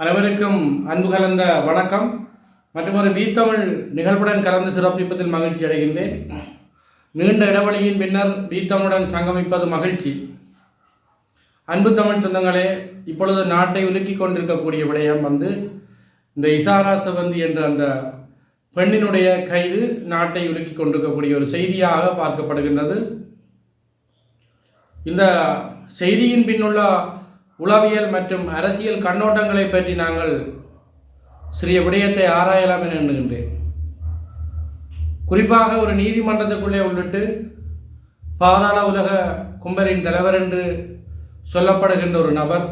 அனைவருக்கும் அன்பு கலந்த வணக்கம். மற்றும் ஒரு வீத்தமிழ் நிகழ்வுடன் கலந்து சிறப்பிப்பதில் மகிழ்ச்சி அடைகின்றேன். நீண்ட இடைவெளியின் பின்னர் வீத்தமிழுடன் சங்கமிப்பது மகிழ்ச்சி. அன்பு தமிழ் சொந்தங்களே இப்பொழுது நாட்டை உலுக்கி கொண்டிருக்கக்கூடிய விடயம் வந்து இந்த இசாரா சிவந்தி என்ற அந்த பெண்ணினுடைய கைது நாட்டை உலுக்கி கொண்டிருக்கக்கூடிய ஒரு செய்தியாக பார்க்கப்படுகின்றது. இந்த செய்தியின் பின்னுள்ள உளவியல் மற்றும் அரசியல் கண்ணோட்டங்களை பற்றி நாங்கள் சிறிய விடயத்தை ஆராயலாம் என எண்ணுகின்றேன். குறிப்பாக ஒரு நீதிமன்றத்துக்குள்ளே உள்ளிட்டு பாதாள உலக கும்பரின் தலைவர் என்று சொல்லப்படுகின்ற ஒரு நபர்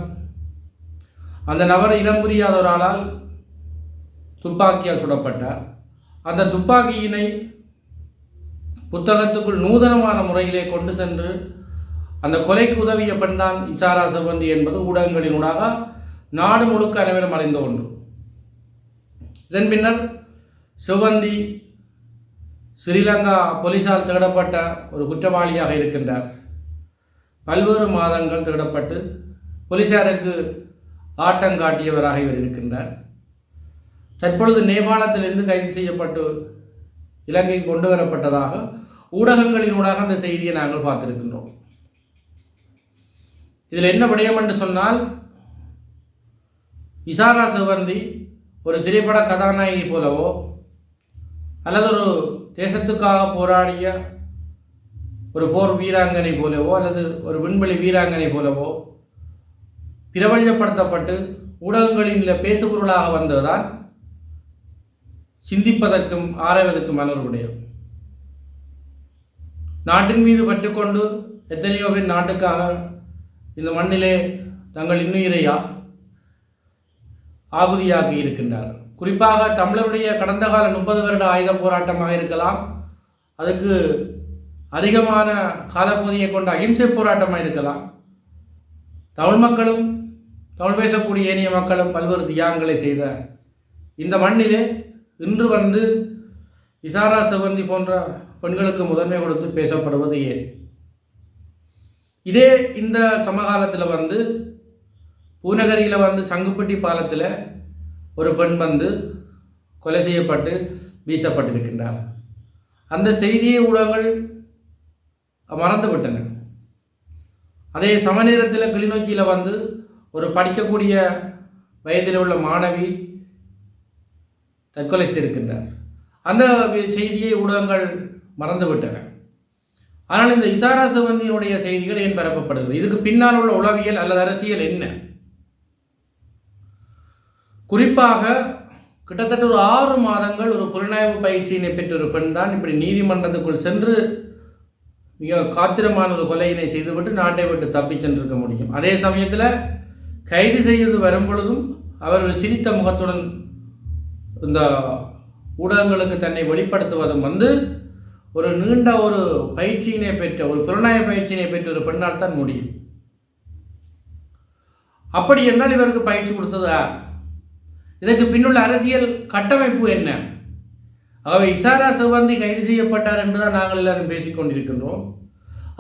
அந்த நபர் இனம் புரியாத ஒரு ஆளால் துப்பாக்கியால் சுடப்பட்டார். அந்த துப்பாக்கியினை புத்தகத்துக்குள் நூதனமான முறையிலே கொண்டு சென்று அந்த கொலைக்கு உதவிய பெண்தான் இசாரா சிவந்தி என்பது ஊடகங்களினூடாக நாடு முழுக்க அனைவரும் அறிந்த ஒன்று. இதன் பின்னர் சிவந்தி ஸ்ரீலங்கா போலீஸால் தேடப்பட்ட ஒரு குற்றவாளியாக இருக்கின்றார். பல்வேறு மாதங்கள் தேடப்பட்டு போலீசாருக்கு ஆட்டம் காட்டியவராக இவர் இருக்கின்றார். தற்பொழுது நேபாளத்திலிருந்து கைது செய்யப்பட்டு இலங்கைக்கு கொண்டு வரப்பட்டதாக ஊடகங்களினூடாக அந்த செய்தியை நாங்கள் பார்த்திருக்கின்றோம். இதில் என்ன விடயம் என்று சொன்னால் இசாரா சிவந்தி ஒரு திரைப்பட கதாநாயகி போலவோ அல்லது ஒரு தேசத்துக்காக போராடிய ஒரு போர் வீராங்கனை போலவோ அல்லது ஒரு விண்வெளி வீராங்கனை போலவோ பிரபல்யப்படுத்தப்பட்டு ஊடகங்களில் பேசுபொருளாக வந்ததுதான் சிந்திப்பதற்கும் ஆராய்வதற்குமான ஒரு விடயம். நாட்டின் மீது பற்றுக்கொண்டு எத்தனையோ பேர் நாட்டுக்காக இந்த மண்ணிலே தங்கள் இன்னுயிரையா? ஆகுதியாகி இருக்கின்றார். குறிப்பாக தமிழருடைய கடந்த கால முப்பது வருட ஆயுத போராட்டமாக இருக்கலாம். அதுக்கு அதிகமான காலப்பகுதியை கொண்ட அகிம்சை போராட்டமாக இருக்கலாம். தமிழ் மக்களும் தமிழ் பேசக்கூடிய ஏனைய மக்களும் பல்வேறு தியாகங்களை செய்த இந்த மண்ணிலே இன்று வந்து இசாரா சிவந்தி போன்ற பெண்களுக்கு முதன்மை கொடுத்து பேசப்படுவது ஏன்? இதே இந்த சமகாலத்தில் வந்து பூநகரியில் வந்து சங்குப்பட்டி பாலத்தில் ஒரு பெண் வந்து கொலை செய்யப்பட்டு வீசப்பட்டிருக்கின்றார். அந்த செய்தியை ஊடகங்கள் மறந்து விட்டன. அதே சமநேரத்தில் கிளிநொச்சியில் வந்து ஒரு படிக்கக்கூடிய வயதில் உள்ள மாணவி தற்கொலை செய்திருக்கின்றார். அந்த செய்தியை ஊடகங்கள் மறந்து விட்டன. ஆனால் இந்த இசாரா சிவந்தியினுடைய செய்திகள் ஏன் பரப்பப்படுகிறது? இதுக்கு பின்னால் உள்ள உளவியல் அல்லது அரசியல் என்ன? குறிப்பாக கிட்டத்தட்ட ஒரு ஆறு மாதங்கள் ஒரு புலனாய்வு பயிற்சியினை பெற்றொரு பெண் தான் இப்படி நீதிமன்றத்துக்குள் சென்று மிக காத்திரமான ஒரு கொலையினை செய்துவிட்டு நாட்டை விட்டு தப்பி சென்றிருக்க முடியும். அதே சமயத்தில் கைது செய்து வரும் பொழுதும் அவர் ஒரு சிரித்த முகத்துடன் இந்த ஊடகங்களுக்கு தன்னை வெளிப்படுத்துவதும் வந்து ஒரு நீண்ட ஒரு பயிற்சியினை பெற்ற ஒரு புலனாய்வு பயிற்சியினை பெற்ற ஒரு பெண்ணால் தான் முடியும். அப்படி என்றால் இவருக்கு பயிற்சி கொடுத்ததா? இதற்கு பின்னுள்ள அரசியல் கட்டமைப்பு என்ன? அவை இசாரா சிவந்தி கைது செய்யப்பட்டார் என்றுதான் நாங்கள் எல்லாரும் பேசிக்கொண்டிருக்கின்றோம்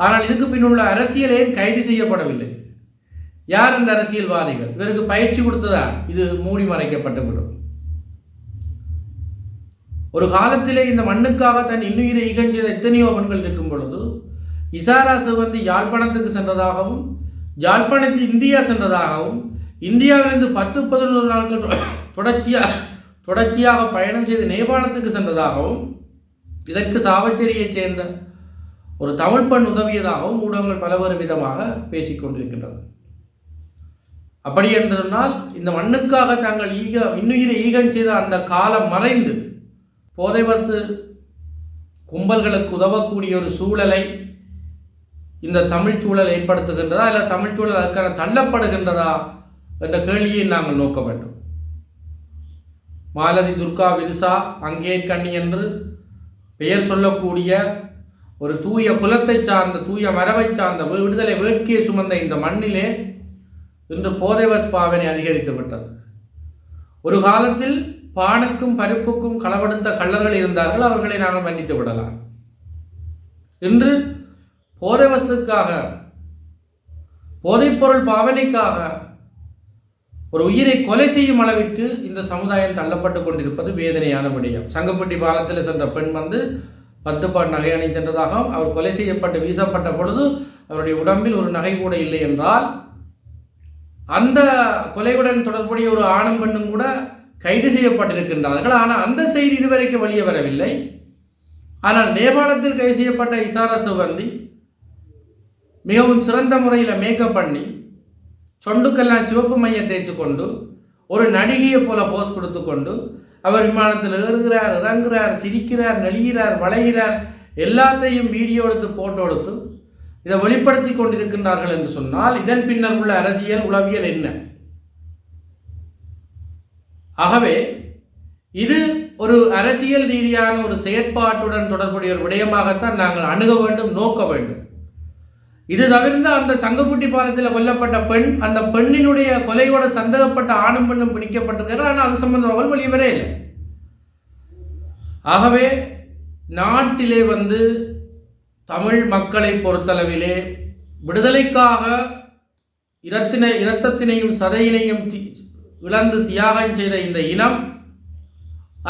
ஆனால் இதுக்கு பின்னுள்ள அரசியல் ஏன் கைது செய்யப்படவில்லை? யார் அந்த அரசியல்வாதிகள்? இவருக்கு பயிற்சி கொடுத்ததா? இது மூடி மறைக்கப்பட்டுவிடும். ஒரு காலத்திலே இந்த மண்ணுக்காக தன் இன்னுயிரை இகழ்ந்த எத்தனையோ பெண்கள் இருக்கும் பொழுது இசாரா சிவந்தி யாழ்ப்பாணத்துக்கு சென்றதாகவும் யாழ்ப்பாணத்து இந்தியா சென்றதாகவும் இந்தியாவிலிருந்து பத்து பதினோரு நாட்கள் தொடர்ச்சியாக தொடர்ச்சியாக பயணம் செய்து நேபாளத்துக்கு சென்றதாகவும் இதற்கு சாவச்சேரியைச் சேர்ந்த ஒரு தமிழ் பெண் உதவியதாகவும் ஊடகங்கள் பலவேறு விதமாக பேசிக்கொண்டிருக்கின்றது அப்படி என்றால் இந்த மண்ணுக்காக தாங்கள் ஈக இன்னுயிரை ஈகம் செய்த அந்த காலம் மறைந்து போதைவசு கும்பல்களுக்கு உதவக்கூடிய ஒரு சூழலை இந்த தமிழ் சூழல் ஏற்படுத்துகின்றதா இல்லை தமிழ் சூழல் அதுக்கான தள்ளப்படுகின்றதா என்ற கேள்வியை நாங்கள் நோக்க வேண்டும். மாலதி துர்கா விதுசா அங்கே கண்ணி என்று பெயர் சொல்லக்கூடிய ஒரு தூய குலத்தை சார்ந்த தூய மரபை சார்ந்த விடுதலை வேட்கையை சுமந்த இந்த மண்ணிலே இன்று போதைவஸ் பாவனை அதிகரித்து விட்டது. ஒரு காலத்தில் பானுக்கும் பருப்புக்கும் களவெடுத்த கள்ளர்கள் இருந்தார்கள் அவர்களை நாங்கள் மன்னித்து விடலாம். இன்று போதைவசத்துக்காக போதைப்பொருள் பாவனைக்காக ஒரு உயிரை கொலை செய்யும் அளவிற்கு இந்த சமுதாயம் தள்ளப்பட்டு கொண்டிருப்பது வேதனையான விடயம். சங்கப்பட்டி பாலத்தில் சென்ற பெண் வந்து பத்து பாட் நகை அணி சென்றதாகவும் அவர் கொலை செய்யப்பட்டு வீசப்பட்ட பொழுது அவருடைய உடம்பில் ஒரு நகை கூட இல்லை என்றால் அந்த கொலையுடன் தொடர்புடைய ஒரு ஆணும் பெண்ணும் கூட கைது செய்யப்பட்டிருக்கின்றார்கள். ஆனால் அந்த செய்தி இதுவரைக்கும் வெளியே வரவில்லை. ஆனால் நேபாளத்தில் கைது செய்யப்பட்ட இசாரா சுகந்தி மிகவும் சிறந்த முறையில் மேக்கப் பண்ணி சொண்டுக்கெல்லாம் சிவப்பு மையம் தேய்ச்சி கொண்டு ஒரு நடிகையை போல போஸ் கொடுத்து கொண்டு அவர் விமானத்தில் ஏறுகிறார் இறங்குகிறார் சிரிக்கிறார் நெளிகிறார் வளைகிறார் எல்லாத்தையும் வீடியோ எடுத்து போட்டோ எடுத்து இதை வெளிப்படுத்தி கொண்டிருக்கின்றார்கள் என்று சொன்னால் இதன் பின்னர் உள்ள அரசியல் உளவியல் என்ன? ஆகவே இது ஒரு அரசியல் ரீதியான ஒரு செயற்பாட்டுடன் தொடர்புடைய ஒரு விடயமாகத்தான் நாங்கள் அணுக வேண்டும் நோக்க வேண்டும். இது தவிர்த்து அந்த சங்கப்புட்டி பாலத்தில் கொல்லப்பட்ட பெண் அந்த பெண்ணினுடைய கொலையோட சந்தேகப்பட்ட ஆணும் பெண்ணும் பிடிக்கப்பட்டிருக்கிறார் ஆனால் அது சம்பந்தமாக வெளியே இல்லை. ஆகவே நாட்டிலே வந்து தமிழ் மக்களை பொறுத்தளவிலே விடுதலைக்காக இரத்தின இரத்தத்தினையும் சதையினையும் இழந்து தியாகம் செய்த இந்த இனம்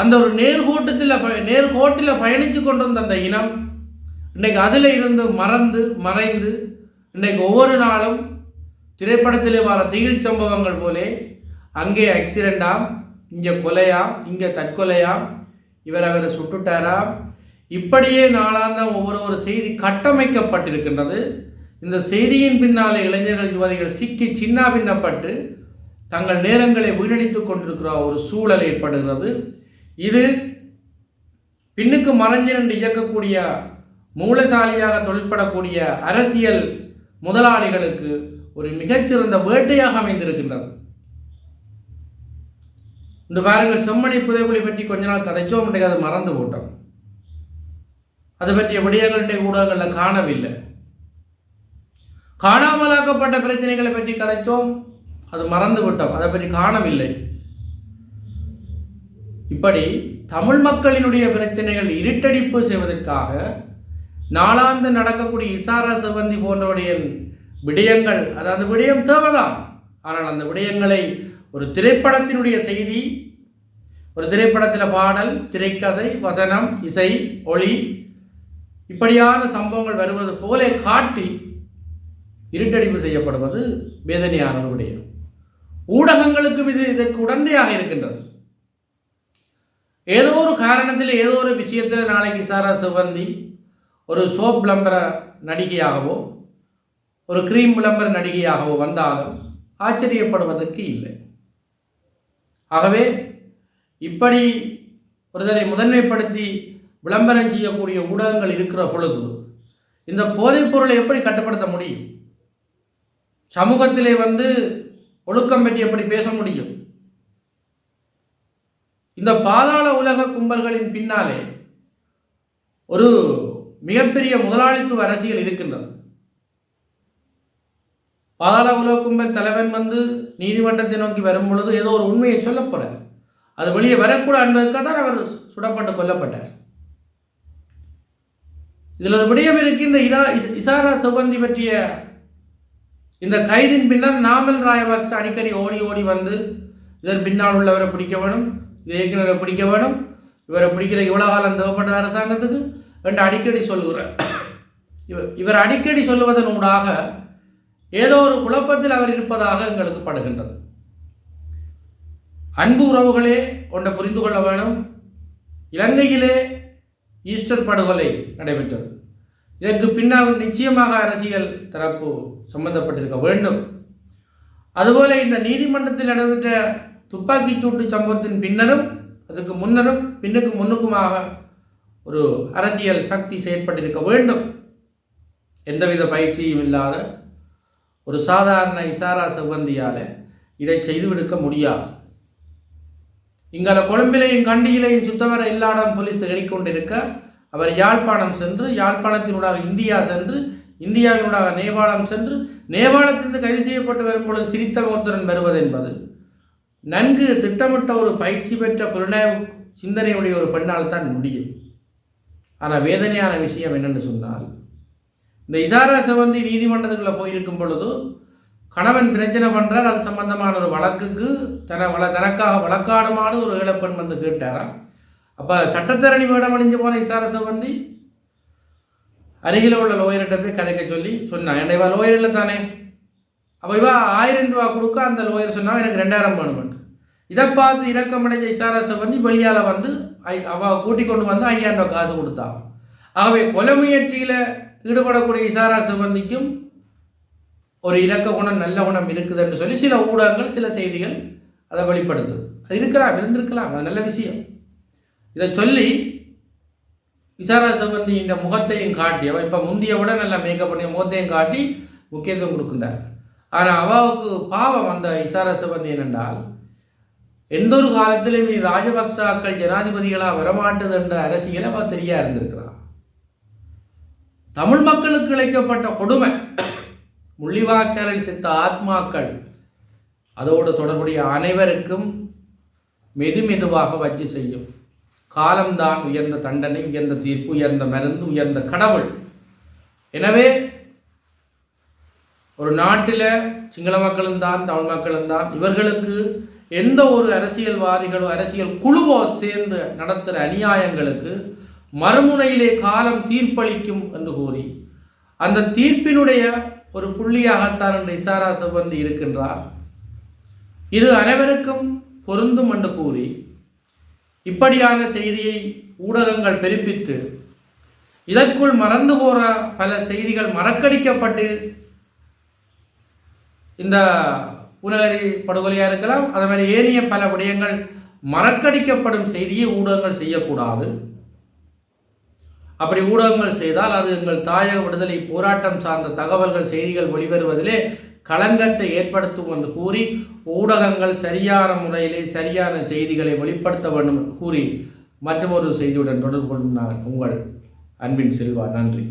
அந்த ஒரு நேர்கோட்டத்தில் நேர்கோட்டில் பயணித்து கொண்டிருந்த அந்த இனம் இன்றைக்கு அதில் இருந்து மறந்து மறைந்து இன்றைக்கு ஒவ்வொரு நாளும் திரைப்படத்திலே வர திகில் சம்பவங்கள் போலே அங்கே ஆக்சிடெண்டாம் இங்கே கொலையாம் இங்கே தற்கொலையாம் இவர் அவரை சுட்டுட்டாராம். இப்படியே நாளாந்தம் ஒவ்வொரு ஒரு செய்தி கட்டமைக்கப்பட்டிருக்கின்றது. இந்த செய்தியின் பின்னாலே இளைஞர்கள் யுவதிகள் சிக்கி சின்ன பின்னப்பட்டு தங்கள் நேரங்களை வீணடித்துக் கொண்டிருக்கிற ஒரு சூழல் ஏற்படுகிறது. இது பின்னுக்கு மறைஞ்சிரண்டு இயக்கக்கூடிய மூலசாலியாக தொழிற்படக்கூடிய அரசியல் முதலாளிகளுக்கு ஒரு மிகச்சிறந்த வேட்டையாக அமைந்திருக்கின்றது. இந்த பாருங்கள் செம்மணி புதைகுழி பற்றி கொஞ்ச நாள் கதைச்சோம் அது மறந்து போட்டோம். அது பற்றிய விடயங்களுடைய ஊடகங்களில் காணவில்லை. காணாமலாக்கப்பட்ட பிரச்சனைகளை பற்றி கதைச்சோம். அது மறந்து விட்டோம் அதை பற்றி காணவில்லை. இப்படி தமிழ் மக்களினுடைய பிரச்சனைகள் இருட்டடிப்பு செய்வதற்காக நாளாந்து நடக்கக்கூடிய இசாரா சிவந்தி போன்றவுடைய விடயங்கள் அதாவது விடயம் தேவைதான். ஆனால் அந்த விடயங்களை ஒரு திரைப்படத்தினுடைய செய்தி ஒரு திரைப்படத்தில் பாடல் திரைக்கதை வசனம் இசை ஒளி இப்படியான சம்பவங்கள் வருவது போல காட்டி இருட்டடிப்பு செய்யப்படுவது வேதனையான விடயம். ஊடகங்களுக்கும் இது இதற்கு உடந்தையாக இருக்கின்றது. ஏதோ ஒரு காரணத்தில் ஏதோ ஒரு விஷயத்தில் நாளைக்கு சாரா சிவந்தி ஒரு சோப் விளம்பர நடிகையாகவோ ஒரு கிரீம் விளம்பர நடிகையாகவோ வந்தாலும் ஆச்சரியப்படுவதற்கு இல்லை. ஆகவே இப்படி ஒருதரை முதன்மைப்படுத்தி விளம்பரம் செய்யக்கூடிய ஊடகங்கள் இருக்கிற பொழுது இந்த போதைப் பொருளை எப்படி கட்டுப்படுத்த முடியும்? சமூகத்திலே வந்து ஒழுக்கம் பற்றி எப்படி பேச முடியும்? இந்த பாதாள உலக கும்பல்களின் பின்னாலே ஒரு மிகப்பெரிய முதலாளித்துவ அரசியல் இருக்கின்றது. பாதாள உலக கும்பல் தலைவன் வந்து நீதிமன்றத்தை நோக்கி வரும் பொழுது ஏதோ ஒரு உண்மையை சொல்ல அது வெளியே வரக்கூடாது என்பதற்காக தான் அவர் சுடப்பட்டு கொல்லப்பட்டார். இதில் ஒரு விடயம் இருக்கு இந்த இரா இசாரா சிவந்தி பற்றிய இந்த கைதின் பின்னர் நாமல் ராயபாக்ஸ் அடிக்கடி ஓடி ஓடி வந்து இதன் பின்னால் உள்ளவரை பிடிக்க வேணும் இந்த இயக்குநரை பிடிக்க வேணும் இவரை பிடிக்கிற இவ்வளோ காலம் தேவைப்பட்ட அரசாங்கத்துக்கு என்று அடிக்கடி சொல்லுகிறார். இவர் இவர் அடிக்கடி சொல்லுவதன் ஊடாக ஏதோ ஒரு குழப்பத்தில் அவர் இருப்பதாக எங்களுக்கு படுகின்றது. அன்பு உறவுகளே ஒன்றை புரிந்து கொள்ள வேணும். இலங்கையிலே ஈஸ்டர் படுகொலை நடைபெற்றது. இதற்கு பின்னால் நிச்சயமாக அரசியல் தரப்பு சம்பந்தப்பட்டிருக்க வேண்டும். அதுபோல இந்த நீதிமன்றத்தில் நடைபெற்ற துப்பாக்கிச் சூட்டு சம்பவத்தின் பின்னரும் அதுக்கு முன்னரும் பின்னுக்கு முன்னுக்குமாக ஒரு அரசியல் சக்தி செயற்பட்டிருக்க வேண்டும். எந்தவித பயிற்சியும் இல்லாத ஒரு சாதாரண இசாரா சிவந்தியால் இதை செய்துவிடுக்க முடியாது. இங்கால கொழும்பிலையும் கண்டியிலையும் சுத்தவர இல்லாடம் போலீஸ் தேடிக்கொண்டிருக்க அவர் யாழ்ப்பாணம் சென்று யாழ்ப்பாணத்தினூடாக இந்தியா சென்று இந்தியாவினூடாக நேபாளம் சென்று நேபாளத்திலிருந்து கைது செய்யப்பட்டு வரும் பொழுது சிரித்த முகத்துடன் வருவது என்பது. நன்கு திட்டமிட்ட ஒரு பயிற்சி பெற்ற புலனாய்வு சிந்தனையுடைய ஒரு பெண்ணால் தான் முடியும். ஆனால் வேதனையான விஷயம் என்னென்னு சொன்னால் இந்த இசாரா செவந்தி நீதிமன்றத்துக்குள்ளே போயிருக்கும் பொழுது கணவன் பிரச்சனை பண்ணுறார் அது சம்பந்தமான ஒரு வழக்குக்கு தன வள தனக்காக வழக்காடுமாறு ஒரு ஏழப்பெண் வந்து கேட்டாராம். அப்போ சட்டத்தரணி வேடம் அணிஞ்சு போன இசார வந்து அருகில் உள்ள லோயர்கிட்ட போய் கதைக்க சொல்லி சொன்னான். ஏன்னா இவா லோயர் இல்லை தானே? அப்போ இவா ஆயிரம் ரூபா கொடுக்க அந்த லோயர் சொன்னால் எனக்கு ரெண்டாயிரம் வேணுமென்று இதை பார்த்து இறக்கமடைஞ்ச இசாரா வந்து வெளியால் வந்து ஐ அவ கூட்டிக் கொண்டு வந்து ஐயாயிரம் ரூபா காசு கொடுத்தாங்க ஆகவே கொலை முயற்சியில் ஈடுபடக்கூடிய இசாரா சிவந்திக்கும் ஒரு இலக்க குணம் நல்ல குணம் இருக்குதுன்னு சொல்லி சில ஊடகங்கள் சில செய்திகள் அதை வெளிப்படுத்துது. அது இருக்கலாம் இருந்திருக்கலாம். அது நல்ல விஷயம். இதை சொல்லி விசாரா சம்பந்தி இந்த முகத்தையும் காட்டி அவன் இப்போ முந்திய விட நல்லா மேக்கப் பண்ணி முகத்தையும் காட்டி முக்கியத்துவம் கொடுக்கின்றார். ஆனால் அவாவுக்கு பாவம் அந்த இசாரா சம்பந்தி என்னென்றால் எந்த ஒரு காலத்திலும் நீ ராஜபக்சாக்கள் ஜனாதிபதிகளாக வரமாட்டது என்ற அரசியல் அவள் தெரியா இருந்திருக்கிறான். தமிழ் மக்களுக்கு இழைக்கப்பட்ட கொடுமை முள்ளிவாக்கரை செத்த ஆத்மாக்கள் அதோடு தொடர்புடைய அனைவருக்கும் மெது மெதுவாக வச்சு செய்யும். காலம்தான் உயர்ந்த தண்டனை உயர்ந்த தீர்ப்பு உயர்ந்த மருந்து உயர்ந்த கடவுள். எனவே ஒரு நாட்டில் சிங்கள மக்களும் தான் தமிழ் மக்களும் தான் இவர்களுக்கு எந்த ஒரு அரசியல்வாதிகளோ அரசியல் குழுவோ சேர்ந்து நடத்துகிற அநியாயங்களுக்கு மறுமுனையிலே காலம் தீர்ப்பளிக்கும் என்று கூறி அந்த தீர்ப்பினுடைய ஒரு புள்ளியாகத்தான் என்று இசாரா சிவந்தி இருக்கின்றார். இது அனைவருக்கும் பொருந்தும் என்று கூறி இப்படியான செய்தியை ஊடகங்கள் பெருப்பித்து இதற்குள் மறந்து போற பல செய்திகள் மறக்கடிக்கப்பட்டு இந்த உலகரி படுகொலையாக இருக்கலாம் அதே மாதிரி ஏனைய பல விடயங்கள் மறக்கடிக்கப்படும் செய்தியை ஊடகங்கள் செய்யக்கூடாது. அப்படி ஊடகங்கள் செய்தால் அது எங்கள் தாயக விடுதலை போராட்டம் சார்ந்த தகவல்கள் செய்திகள் வெளிவருவதிலே களங்கத்தை ஏற்படுத்தும் என்று கூறி ஊடகங்கள் சரியான முறையிலே சரியான செய்திகளை வெளிப்படுத்த வேண்டும் என்று கூறி மற்றொரு செய்தியுடன் தொடர்பு கொள்ளும் நான் உங்கள் அன்பின் செல்வா. நன்றி.